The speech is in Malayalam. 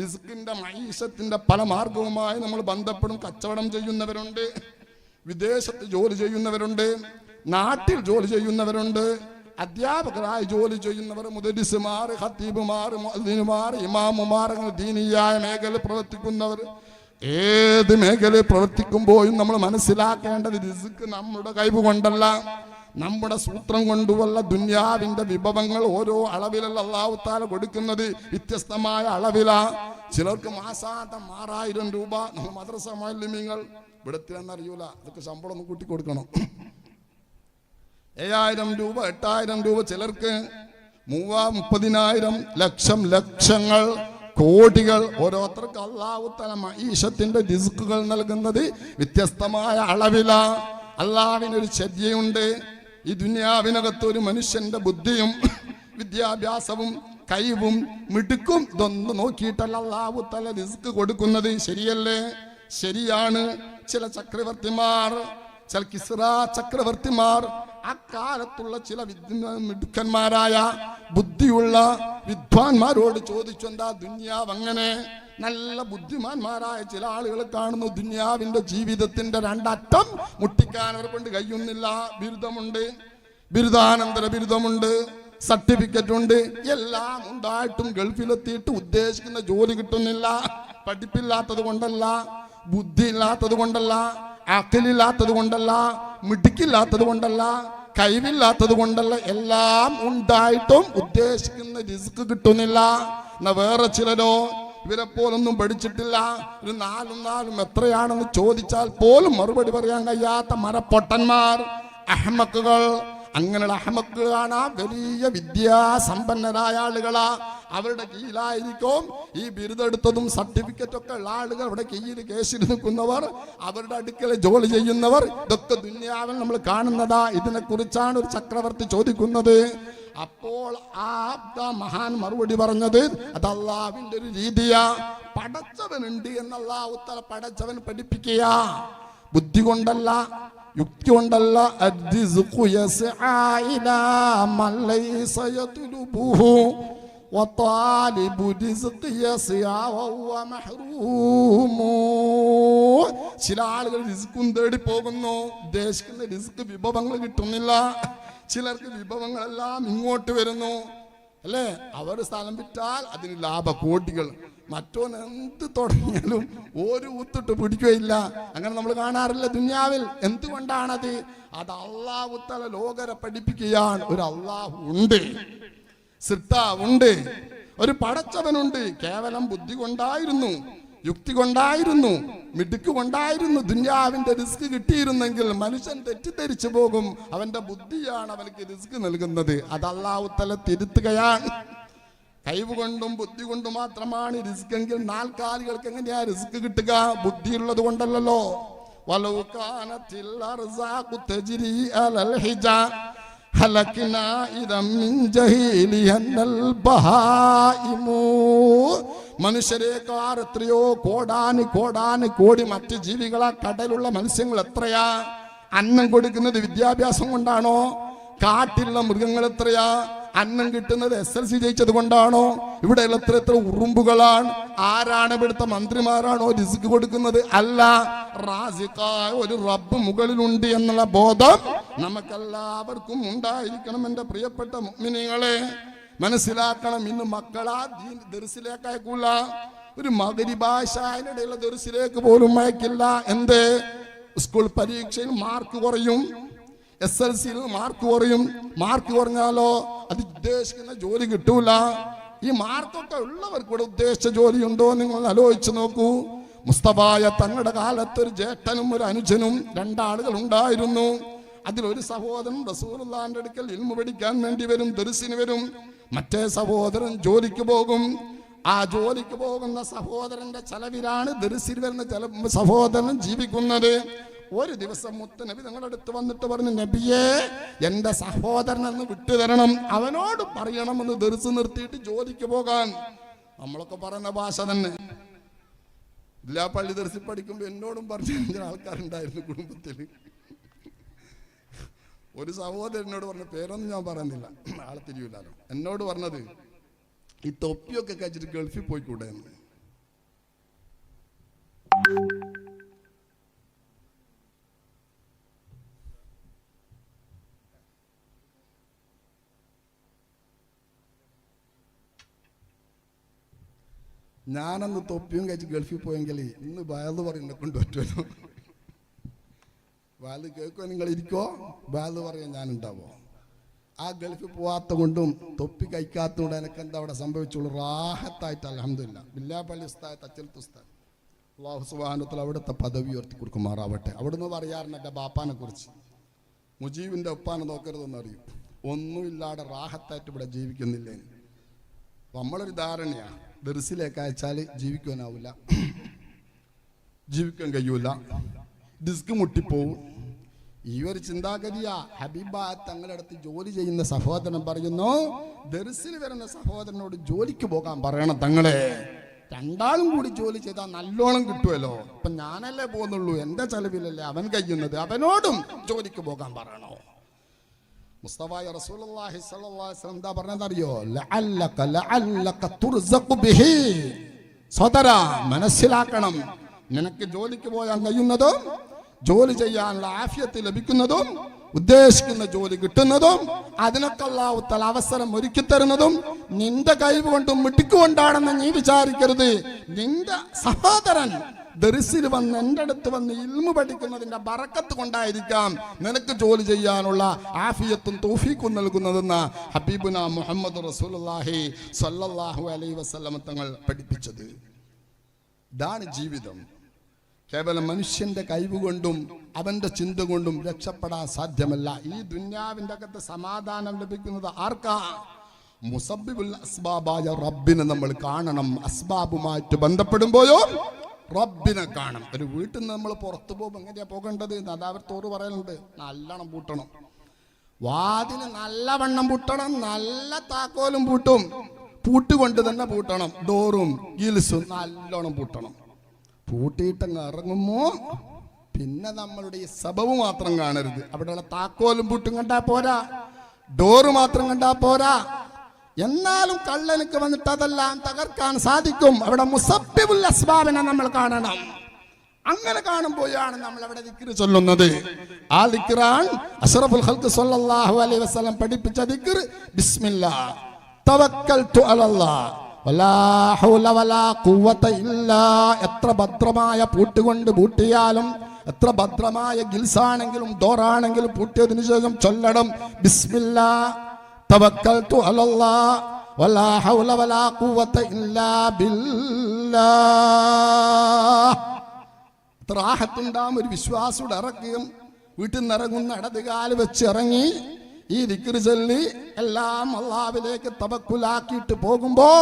റിസ്കിന്റെ മൈസത്തിന്റെ പല മാർഗവുമായി നമ്മൾ ബന്ധപ്പെടും കച്ചവടം ചെയ്യുന്നവരുണ്ട് വിദേശത്ത് ജോലി ചെയ്യുന്നവരുണ്ട് നാട്ടിൽ ജോലി ചെയ്യുന്നവരുണ്ട് അധ്യാപകരായി ജോലി ചെയ്യുന്നവർ മുദരിസുമാർ ഹത്തീബുമാർ മുഅദ്ദിനുമാർ ഇമാമുമാർ അങ്ങനെ ദീനീയായ മേഖലയിൽ പ്രവർത്തിക്കുന്നവർ. ഏത് മേഖലയിൽ പ്രവർത്തിക്കുമ്പോഴും നമ്മൾ മനസ്സിലാക്കേണ്ടത് റിസ്ക് നമ്മുടെ കഴിവ് കൊണ്ടല്ല. നമ്മുടെ സൂത്രം കൊണ്ടുള്ള ദുന്യാവിന്റെ വിഭവങ്ങൾ ഓരോ അളവിലല്ല അള്ളാഹുത്താല കൊടുക്കുന്നത്. വ്യത്യസ്തമായ അളവില. ചിലർക്ക് മാസാന്തം ആറായിരം രൂപ. നമ്മൾ മദ്രസ മാലിന്യങ്ങൾ ഇവിടത്തിലെന്നറിയൂല അതൊക്കെ ശമ്പളം ഒന്ന് കൂട്ടി കൊടുക്കണം. ഏഴായിരം രൂപ എട്ടായിരം രൂപ ചിലർക്ക് മൂവാ മുപ്പതിനായിരം ലക്ഷം ലക്ഷങ്ങൾ കോടികൾ. ഓരോരുത്തർക്ക് അള്ളാഹുത്തല ഈശത്തിന്റെ ഡിസ്കുകൾ നൽകുന്നത് വ്യത്യസ്തമായ അളവില. അള്ളാവിനൊരു ചര്യയുണ്ട്. ഈ ദുനിയാവിനകത്ത് ഒരു മനുഷ്യന്റെ ബുദ്ധിയും വിദ്യാഭ്യാസവും കഴിവും മിടുക്കും ഇതൊന്നും നോക്കിയിട്ടല്ല തല റിസ്ക് കൊടുക്കുന്നത്. ശരിയല്ലേ? ശരിയാണ്. ചില ചക്രവർത്തിമാർ ചില കിസ്ര ചക്രവർത്തിമാർ അക്കാലത്തുള്ള ചില മിടുക്കന്മാരായ ബുദ്ധിയുള്ള വിദ്വാൻമാരോട് ചോദിച്ചു എന്താ ദുന്യാവ് അങ്ങനെ? നല്ല ബുദ്ധിമാന്മാരായ ചില ആളുകൾ കാണുന്നു. ദുന്യാവിന്റെ ജീവിതത്തിന്റെ രണ്ടറ്റം മുട്ടിക്കാൻ അവർ കൊണ്ട് കഴിയുന്നില്ല. ബിരുദമുണ്ട്. ബിരുദാനന്തര ബിരുദമുണ്ട്. സർട്ടിഫിക്കറ്റ് ഉണ്ട്. എല്ലാം ഉണ്ടായിട്ടും ഗൾഫിലെത്തിയിട്ട് ഉദ്ദേശിക്കുന്ന ജോലി കിട്ടുന്നില്ല. പഠിപ്പില്ലാത്തത് കൊണ്ടല്ല. ബുദ്ധി ഇല്ലാത്തത് കൊണ്ടല്ല. അക്കലില്ലാത്തത് കൊണ്ടല്ല. മിടുക്കില്ലാത്തത് കൊണ്ടല്ല. കഴിവില്ലാത്തത് കൊണ്ടല്ല. എല്ലാം ഉണ്ടായിട്ടും ഉദ്ദേശിക്കുന്ന റിസ്ക് കിട്ടുന്നില്ല. എന്നാ വേറെ ചിലരോ? ഇവരെ പോലൊന്നും പഠിച്ചിട്ടില്ല. ഒരു നാലും നാലും എത്രയാണെന്ന് ചോദിച്ചാൽ പോലും മറുപടി പറയാൻ കഴിയാത്ത മരപ്പൊട്ടന്മാർ അഹമ്മക്കുകൾ. അങ്ങനെയുള്ള അഹമ്മക്കുകളാണ് വലിയ വിദ്യാസമ്പന്നരായ ആളുകളാ. അവരുടെ കീഴിലായിരിക്കും. ഈ ബിരുദെടുത്തതും സർട്ടിഫിക്കറ്റ് ഒക്കെ ഉള്ള ആളുകൾ അവിടെ കീഴിൽ കേസിൽ നിൽക്കുന്നവർ അവരുടെ അടുക്കൽ ജോലി ചെയ്യുന്നവർ ഇതൊക്കെ ദുന്യാവിൽ നമ്മൾ കാണുന്നതാ. ഇതിനെ കുറിച്ചാണ് ഒരു ചക്രവർത്തി ചോദിക്കുന്നത്. അപ്പോൾ ആ മഹാൻ മറുപടി പറഞ്ഞത് അത് അള്ളാവിന്റെ ഒരു രീതിയാ. പടച്ചവനുണ്ട് എന്നുള്ള ഉത്തര പടച്ചവൻ പഠിപ്പിക്കുക ബുദ്ധി കൊണ്ടല്ല യുക്തി കൊണ്ടല്ല. യത്ലുബുഹു. ചില ആളുകൾ റിസ്ക്കും തേടി പോകുന്നു. ഉദ്ദേശിക്കുന്ന റിസ്ക് വിഭവങ്ങൾ കിട്ടുന്നില്ല. ചിലർക്ക് വിഭവങ്ങളെല്ലാം ഇങ്ങോട്ട് വരുന്നു. അല്ലേ? അവർ സ്ഥലം വിറ്റാൽ അതിന് ലാഭകോടികൾ. മറ്റോൻ എന്ത് തുടങ്ങിയാലും ഒരു ഊത്തിട്ട് പിടിക്കുകയില്ല. അങ്ങനെ നമ്മൾ കാണാറില്ല ദുന്യാവിൽ. എന്തുകൊണ്ടാണത്? അത് അള്ളാഹുത്തല ലോകരെ പഠിപ്പിക്കുകയാണ്. ഒരു അള്ളാഹു ഉണ്ട്. സിർത്താവുണ്ട്. ഒരു പടച്ചവനുണ്ട്. കേവലം ബുദ്ധി കൊണ്ടായിരുന്നു യുക്തി കൊണ്ടായിരുന്നു മിടുക്ക് കൊണ്ടായിരുന്നു ദുന്യാവിന്റെ റിസ്ക് കിട്ടിയിരുന്നെങ്കിൽ മനുഷ്യൻ തെറ്റിദ്ധരിച്ചു പോകും. അവന്റെ ബുദ്ധിയാണ് അവനക്ക് റിസ്ക് നൽകുന്നത്. അത് തിരുത്തുകയാണ് കഴിവ് കൊണ്ടും ബുദ്ധി കൊണ്ടും മാത്രമാണ് റിസ്ക് എങ്കിൽ നാൽക്കാലികൾക്ക് എങ്ങനെയാ റിസ്ക് കിട്ടുക? ബുദ്ധിയുള്ളത് കൊണ്ടല്ലോ വലൗ കാനത്തിൽ മനുഷ്യരേക്കാൾ എത്രയോ കോടാനി കോടാനി കോടി മറ്റ് ജീവികളാ കടലുള്ള മത്സ്യങ്ങൾ എത്രയാ? അന്നം കൊടുക്കുന്നത് വിദ്യാഭ്യാസം കൊണ്ടാണോ? കാട്ടിലുള്ള മൃഗങ്ങൾ എത്രയാ? അന്നം കിട്ടുന്നത് എസ് എൽ സി ജയിച്ചത് കൊണ്ടാണോ? ഇവിടെ എത്ര എത്ര ഉറുമ്പുകളാണ്? ആരാണ് ഇവിടുത്തെ മന്ത്രിമാരാണോ റിസ്ക് കൊടുക്കുന്നത്? അല്ല റാസിക്കായ ഒരു റബ്ബ് മുകളിലുണ്ട് എന്നുള്ള ബോധം നമുക്കെല്ലാവർക്കും ഉണ്ടായിരിക്കണം എന്റെ പ്രിയപ്പെട്ട മുഗ്മിനികളെ. മനസ്സിലാക്കണം ഇന്ന് മക്കളാ ദീൻ ദർസിലേക്ക് അയക്കൂല ഒരു മകരി ഭാഷയിലുള്ള ദർസിലേക്ക് പോലും അയക്കില്ല. എന്ത്? സ്കൂൾ പരീക്ഷയിൽ മാർക്ക് കുറയും. എസ് എൽ സിയിൽ മാർക്ക് കുറയും. മാർക്ക് കുറഞ്ഞാലോ അത് ഉദ്ദേശിക്കുന്ന ജോലി കിട്ടൂല. ഈ മാർക്കൊക്കെ ഉള്ളവർക്കൂടെ ഉദ്ദേശിച്ച ജോലി ഉണ്ടോ നിങ്ങൾ ആലോചിച്ച് നോക്കൂ. മുസ്തഫായ തങ്ങളുടെ കാലത്ത് ഒരു ജേട്ടനും ഒരു അനുജനും രണ്ടാളുകൾ ഉണ്ടായിരുന്നു. അതിലൊരു സഹോദരൻ റസൂലുള്ളാന്റെ അടുക്കൽ ഇൽമു പഠിക്കാൻ വേണ്ടി വരും ദുരുസിന് വരും. മറ്റേ സഹോദരൻ ജോലിക്ക് പോകും. ആ ജോലിക്ക് പോകുന്ന സഹോദരന്റെ ചെലവിലാണ് ദർസിൽ വരുന്ന ചെല സഹോദരൻ ജീവിക്കുന്നത്. ഒരു ദിവസം മുത്തനബി നിങ്ങളുടെ അടുത്ത് വന്നിട്ട് പറഞ്ഞു നബിയെ എന്റെ സഹോദരനെന്ന് വിട്ടുതരണം അവനോട് പറയണമെന്ന് ദർസ് നിർത്തിയിട്ട് ജോലിക്ക് പോകാൻ. നമ്മളൊക്കെ പറയുന്ന ഭാഷ തന്നെ. ഇല്ലാ പള്ളി ദർശി പഠിക്കുമ്പോൾ എന്നോടും പറഞ്ഞു ആൾക്കാരുണ്ടായിരുന്നു കുടുംബത്തിൽ ഒരു സഹോദരൻ എന്നോട് പറഞ്ഞ പേരൊന്നും ഞാൻ പറയുന്നില്ല. ആളെ തിരിയില്ലല്ലോ എന്നോട് പറഞ്ഞത് ഈ തൊപ്പിയൊക്കെ കഴിച്ചിട്ട് ഗൾഫിൽ പോയിക്കൂടെ എന്ന്. ഞാനന്ന് തൊപ്പിയും കഴിച്ച് ഗൾഫിൽ പോയെങ്കിൽ ഇന്ന് വയറു പറയുന്നത് കൊണ്ടുപറ്റുമല്ലോ ബാൽ കേൾക്കോ നിങ്ങൾ ഇരിക്കോ വാൽ പറയാൻ ഞാൻ ഉണ്ടാവോ ആ ഗൾഫിൽ പോവാത്ത കൊണ്ടും തൊപ്പി കഴിക്കാത്തതുകൊണ്ട് എനിക്ക് എന്താ അവിടെ സംഭവിച്ചുള്ളൂ? റാഹത്തായിട്ട് അലഹമില്ല ബില്ലാപ്പള്ളി ഉസ്താദ് അച്ചൽ ഉസ്താദ്. അള്ളാഹു സുബാനത്തിൽ അവിടുത്തെ പദവി ഉയർത്തി കൊടുക്കുമാറാവട്ടെ. അവിടുന്ന് പറയാറുണ്ട് എന്റെ ബാപ്പാനെ കുറിച്ച്. മുജീബിന്റെ ഉപ്പാനെ നോക്കരുതെന്ന് അറിയും. ഒന്നുമില്ലാതെ റാഹത്തായിട്ട് ഇവിടെ ജീവിക്കുന്നില്ലേ? നമ്മളൊരു ധാരണയാണ് ദർസിലേക്ക് അയച്ചാൽ ജീവിക്കാനാവില്ല ജീവിക്കാൻ കഴിയൂല. ഡിസ്ക് മുട്ടിപ്പോവും. ഈ ഒരു ചിന്താഗതിയാ ഹബീബ തങ്ങളുടെ അടുത്ത് ജോലി ചെയ്യുന്ന സഹോദരൻ പറയുന്നു ദർസിൽ വരുന്ന സഹോദരനോട് ജോലിക്ക് പോകാൻ പറയണം തങ്ങളെ. രണ്ടാളും കൂടി ജോലി ചെയ്താൽ നല്ലോണം കിട്ടുമല്ലോ ഇപ്പൊ ഞാനല്ലേ പോകുന്നുള്ളൂ എന്റെ ചെലവിലല്ലേ അവൻ കഴിയുന്നത് അവനോടും ജോലിക്ക് പോകാൻ പറയണോ? മുസ്തഫായ റസൂലുള്ളാഹി സ്വല്ലല്ലാഹി അലൈഹി എന്താ ലഅല്ലക ലഅല്ലക തുർസഖു ബിഹി. മനസ്സിലാക്കണം നിനക്ക് ജോലിക്ക് പോയാൻ കഴിയുന്നതും ജോലി ചെയ്യാനുള്ള ആഫിയത്ത് ലഭിക്കുന്നതും ഉദ്ദേശിക്കുന്ന ജോലി കിട്ടുന്നതും അതിനൊക്കെ അള്ളാഹുത്തൽ അവസരം ഒരുക്കി തരുന്നതും നിന്റെ കഴിവ് കൊണ്ടും മിട്ടിക്കുകൊണ്ടാണെന്ന് നീ വിചാരിക്കരുത്. നിന്റെ സഹോദരൻ ദർസിൽ വന്ന് എന്റെ അടുത്ത് വന്ന് ഇൽമു പഠിക്കുന്നതിന്റെ ബറക്കത്ത് കൊണ്ടായിരിക്കാം നിനക്ക് ജോലി ചെയ്യാനുള്ള ആഫിയത്തും തോഫീക്കും നൽകുന്നതെന്ന് ഹബീബുന മുഹമ്മദ് റസൂലുള്ളാഹി സല്ലാഹു അലൈ വസല്ലം തങ്ങൾ പഠിപ്പിച്ചത്. ഇതാണ് ജീവിതം. കേവലം മനുഷ്യന്റെ കഴിവ് കൊണ്ടും അവന്റെ ചിന്ത കൊണ്ടും രക്ഷപ്പെടാൻ സാധ്യമല്ല. ഈ ദുന്യാവിന്റെ അകത്ത് സമാധാനം ലഭിക്കുന്നത് ആർക്കാ? മുസബിബുൽ അസ്ബാബായ റബ്ബിനെ നമ്മൾ കാണണം. അസ്ബാബുമായിട്ട് ബന്ധപ്പെടുമ്പോഴോ റബ്ബിനെ കാണും ഒരു വീട്ടിൽ നിന്ന് നമ്മൾ പുറത്തു പോകും എങ്ങനെയാ പോകേണ്ടത്? അതാവർ തോറ് പറയുന്നുണ്ട് നല്ലോണം പൂട്ടണം. വാതിന് നല്ലവണ്ണം പൂട്ടണം. നല്ല താക്കോലും പൂട്ടും. പൂട്ടുകൊണ്ട് തന്നെ പൂട്ടണം. ഡോറും ഗിൽസും നല്ലോണം പൂട്ടണം. പൂട്ടിയിട്ടങ്ങ് ഇറങ്ങുമോ? പിന്നെ നമ്മളുടെ ഈ സബവ് മാത്രം കാണരുത്. അവിടെയുള്ള താക്കോലും പൂട്ടും കണ്ടാ പോരാ. ഡോറ് മാത്രം കണ്ടാ പോരാ. എന്നാലും കള്ളനക്ക് വന്നിട്ട് അതെല്ലാം തകർക്കാൻ സാധിക്കും. അവിടെ മുസബിബുൽ അസ്ബാബിനെ നമ്മൾ കാണണം. അങ്ങനെ കാണുമ്പോഴാണ് നമ്മൾ അവിടെ ദിക്ർ ചൊല്ലുന്നത്. ആ ദിക്റാൻ അഷറഫുൽ ഖൽഖ് സല്ലല്ലാഹു അലൈഹി വസല്ലം പഠിപ്പിച്ച ദിക്ർ. ബിസ്മില്ലാ. തവക്കൽതു അലല്ലാഹ് എത്ര ഭദ്രമായ പൂട്ടുകൊണ്ട് പൂട്ടിയാലും എത്ര ഭദ്രമായ ഗിൽസാണെങ്കിലും ഡോറാണെങ്കിലും പൂട്ടിയതിനു ശേഷം ചൊല്ലണം. ബിസ്മില്ലാ. തവക്കൽതു അലല്ലാ. വലാ ഹൗല വലാ ഖുവത ഇല്ലാ ബില്ലാഹ് റാഹത്തുണ്ടാകും ഒരു വിശ്വാസോടെ ഇറക്കുകയും വീട്ടിൽ നിന്ന് ഇറങ്ങുന്ന ഇടതുകാൽ വെച്ച് ഇറങ്ങി ഈ ദിക്ർ ചൊല്ലി എല്ലാം അള്ളാവിലേക്ക് തവക്കുലാക്കിയിട്ട് പോകുമ്പോ